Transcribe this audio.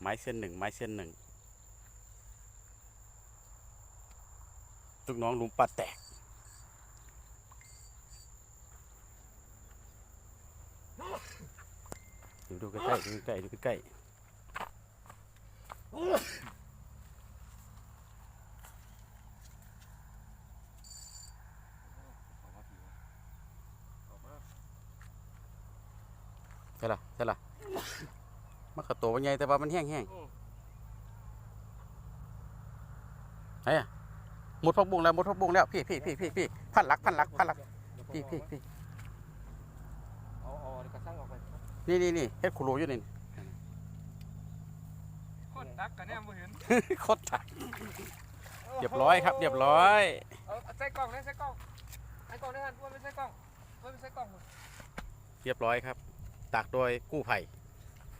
ไม้เส้นหนึ่งไม้เส้นหนึ่งลูกน้องลุมปลาแตก ดูดูใกล้ๆดูใกล้ๆดูใกล้ ๆใช่ละใช่ละ มันกระโตวใหญ่แต่ว่ามันแห้งแห้งไอ้อะหมดพักบุ้งแล้วหมดพักบุ้งแล้วพี่พี่พี่พี่พี่พันหลักพันหลักพันหลักพี่พี่พี่เอาเอากระซังออกไปนี่นี่นี่เฮ็ดคุโรอยู่นี่โคตรดักกันเนี่ยบ่เห็นโคตรถักเรียบร้อยครับเรียบร้อยเอาใส่กล่องเลยใส่กล่องใส่กล่องได้ทันว่าไม่ใส่กล่องว่าไม่ใส่กล่องเรียบร้อยครับตากโดยกู้ภัย